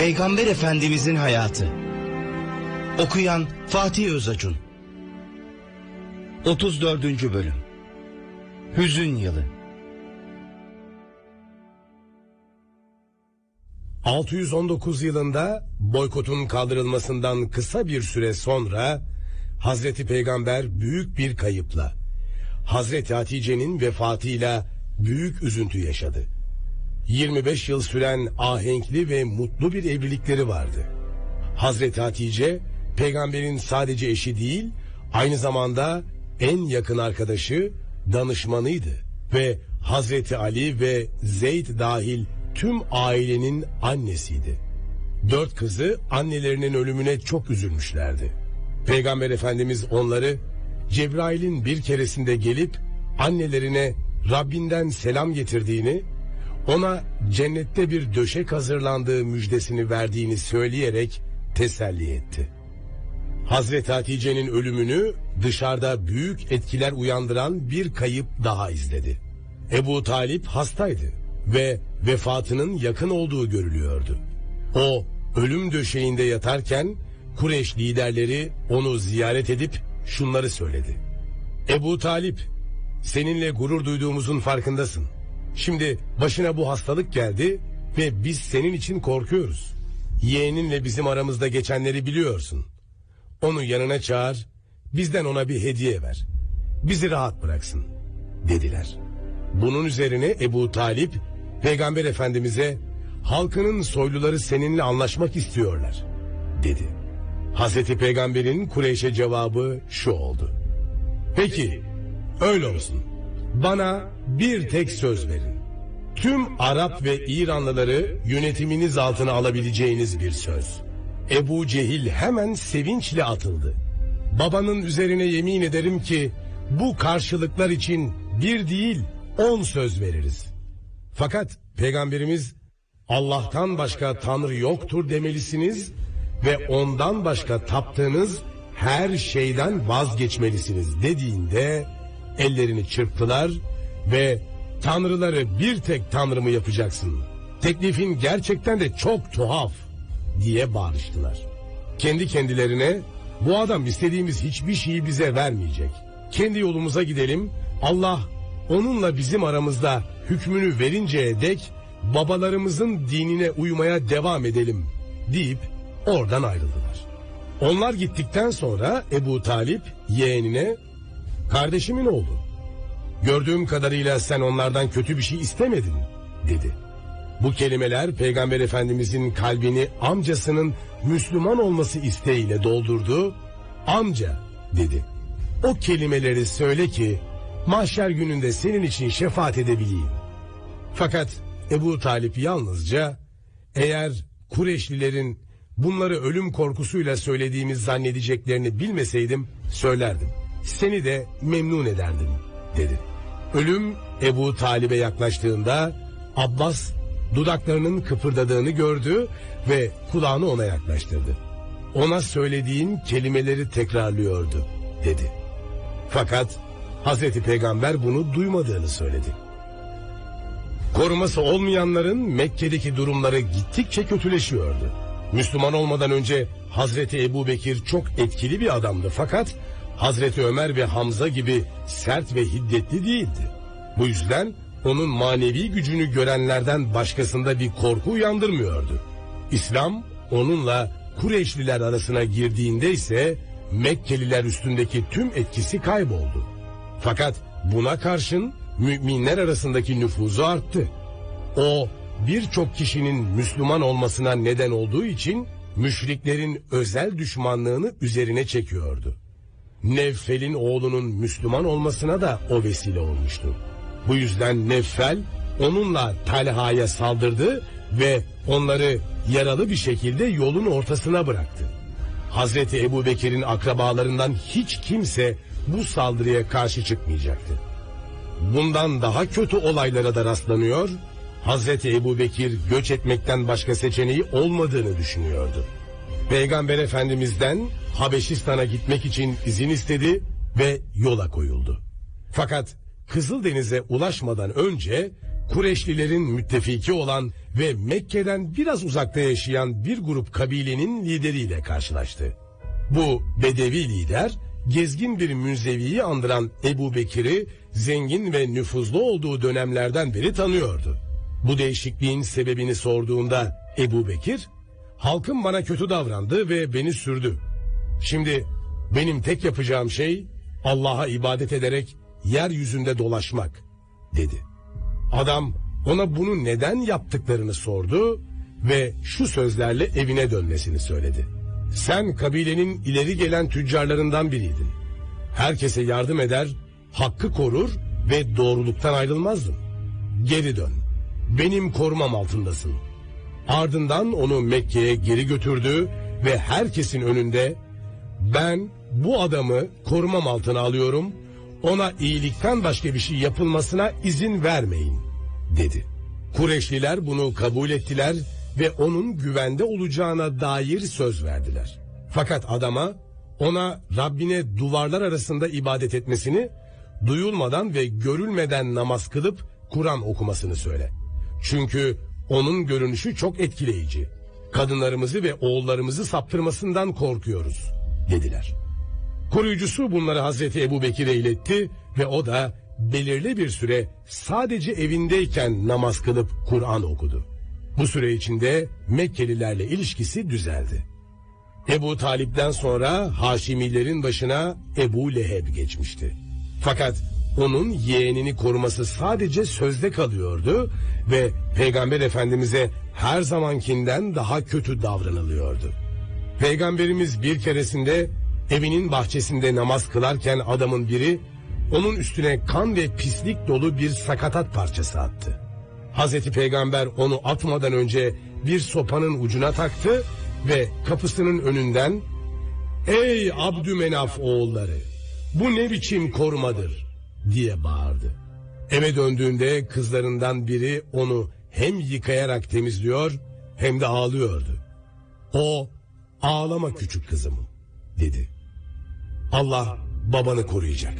Peygamber Efendimizin hayatı. Okuyan Fatih Özacun. 34. bölüm. Hüzün yılı. 619 yılında boykotun kaldırılmasından kısa bir süre sonra Hazreti Peygamber büyük bir kayıpla Hazreti Hatice'nin vefatıyla büyük üzüntü yaşadı. 25 yıl süren ahenkli ve mutlu bir evlilikleri vardı. Hazreti Hatice peygamberin sadece eşi değil aynı zamanda en yakın arkadaşı danışmanıydı ve Hazreti Ali ve Zeyd dahil tüm ailenin annesiydi. Dört kızı annelerinin ölümüne çok üzülmüşlerdi. Peygamber Efendimiz onları Cebrail'in bir keresinde gelip annelerine Rabbinden selam getirdiğini, ona cennette bir döşek hazırlandığı müjdesini verdiğini söyleyerek teselli etti. Hazreti Hatice'nin ölümünü dışarıda büyük etkiler uyandıran bir kayıp daha izledi. Ebu Talip hastaydı ve vefatının yakın olduğu görülüyordu. O ölüm döşeğinde yatarken Kureş liderleri onu ziyaret edip şunları söyledi. Ebu Talip seninle gurur duyduğumuzun farkındasın. Şimdi başına bu hastalık geldi ve biz senin için korkuyoruz. Yeğeninle bizim aramızda geçenleri biliyorsun. Onu yanına çağır, bizden ona bir hediye ver. Bizi rahat bıraksın, dediler. Bunun üzerine Ebu Talip, Peygamber Efendimiz'e, halkının soyluları seninle anlaşmak istiyorlar, dedi. Hazreti Peygamber'in Kureyş'e cevabı şu oldu. Peki, öyle olsun. Bana bir tek söz verin. Tüm Arap ve İranlıları yönetiminiz altına alabileceğiniz bir söz. Ebu Cehil hemen sevinçle atıldı. Babanın üzerine yemin ederim ki bu karşılıklar için bir değil on söz veririz. Fakat peygamberimiz Allah'tan başka tanrı yoktur demelisiniz ve ondan başka taptığınız her şeyden vazgeçmelisiniz dediğinde ellerini çırptılar ve tanrıları bir tek tanrı mı yapacaksın? Teklifin gerçekten de çok tuhaf diye bağırıştılar. Kendi kendilerine bu adam istediğimiz hiçbir şeyi bize vermeyecek. Kendi yolumuza gidelim. Allah onunla bizim aramızda hükmünü verinceye dek babalarımızın dinine uymaya devam edelim deyip oradan ayrıldılar. Onlar gittikten sonra Ebu Talip yeğenine kardeşimin oğlu gördüğüm kadarıyla sen onlardan kötü bir şey istemedin dedi. Bu kelimeler Peygamber Efendimizin kalbini amcasının Müslüman olması isteğiyle doldurdu. Amca dedi. O kelimeleri söyle ki mahşer gününde senin için şefaat edebileyim. Fakat Ebu Talip yalnızca eğer Kureşlilerin bunları ölüm korkusuyla söylediğimiz zannedeceklerini bilmeseydim söylerdim. Seni de memnun ederdim dedi. Ölüm Ebu Talib'e yaklaştığında Abbas dudaklarının kıpırdadığını gördü ve kulağını ona yaklaştırdı. Ona söylediğin kelimeleri tekrarlıyordu dedi. Fakat Hazreti Peygamber bunu duymadığını söyledi. Koruması olmayanların Mekke'deki durumları gittikçe kötüleşiyordu. Müslüman olmadan önce Hazreti Ebu Bekir çok etkili bir adamdı fakat Hazreti Ömer ve Hamza gibi sert ve hiddetli değildi. Bu yüzden onun manevi gücünü görenlerden başkasında bir korku uyandırmıyordu. İslam onunla Kureyşliler arasına girdiğinde ise Mekkeliler üstündeki tüm etkisi kayboldu. Fakat buna karşın müminler arasındaki nüfuzu arttı. O birçok kişinin Müslüman olmasına neden olduğu için müşriklerin özel düşmanlığını üzerine çekiyordu. Nevfel'in oğlunun Müslüman olmasına da o vesile olmuştu. Bu yüzden Neffel onunla Talha'ya saldırdı ve onları yaralı bir şekilde yolun ortasına bıraktı. Hazreti Ebu Bekir'in akrabalarından hiç kimse bu saldırıya karşı çıkmayacaktı. Bundan daha kötü olaylara da rastlanıyor, Hazreti Ebu Bekir göç etmekten başka seçeneği olmadığını düşünüyordu. Peygamber Efendimiz'den Habeşistan'a gitmek için izin istedi ve yola koyuldu. Fakat Kızıldeniz'e ulaşmadan önce Kureşlilerin müttefiki olan ve Mekke'den biraz uzakta yaşayan bir grup kabilenin lideriyle karşılaştı. Bu bedevi lider gezgin bir münzeviyi andıran Ebu Bekir'i zengin ve nüfuzlu olduğu dönemlerden beri tanıyordu. Bu değişikliğin sebebini sorduğunda Ebu Bekir, halkım bana kötü davrandı ve beni sürdü. Şimdi benim tek yapacağım şey Allah'a ibadet ederek yeryüzünde dolaşmak dedi. Adam ona bunu neden yaptıklarını sordu ve şu sözlerle evine dönmesini söyledi. Sen kabilenin ileri gelen tüccarlarından biriydin. Herkese yardım eder, hakkı korur ve doğruluktan ayrılmazdın. Geri dön. Benim korumam altındasın. Ardından onu Mekke'ye geri götürdü ve herkesin önünde ben bu adamı korumam altına alıyorum. Ona iyilikten başka bir şey yapılmasına izin vermeyin dedi. Kureyşliler bunu kabul ettiler ve onun güvende olacağına dair söz verdiler. Fakat adama ona Rabbine duvarlar arasında ibadet etmesini, duyulmadan ve görülmeden namaz kılıp Kur'an okumasını söyle. Çünkü onun görünüşü çok etkileyici. Kadınlarımızı ve oğullarımızı saptırmasından korkuyoruz dediler. Koruyucusu bunları Hazreti Ebu Bekir'e iletti ve o da belirli bir süre sadece evindeyken namaz kılıp Kur'an okudu. Bu süre içinde Mekkelilerle ilişkisi düzeldi. Ebu Talip'ten sonra Haşimilerin başına Ebu Leheb geçmişti. Fakat onun yeğenini koruması sadece sözde kalıyordu ve Peygamber Efendimiz'e her zamankinden daha kötü davranılıyordu. Peygamberimiz bir keresinde evinin bahçesinde namaz kılarken adamın biri onun üstüne kan ve pislik dolu bir sakatat parçası attı. Hazreti Peygamber onu atmadan önce bir sopanın ucuna taktı ve kapısının önünden Ey Abdümenaf oğulları bu ne biçim korumadır diye bağırdı. Eve döndüğünde kızlarından biri onu hem yıkayarak temizliyor hem de ağlıyordu. O ağlama küçük kızım dedi. Allah babanı koruyacak.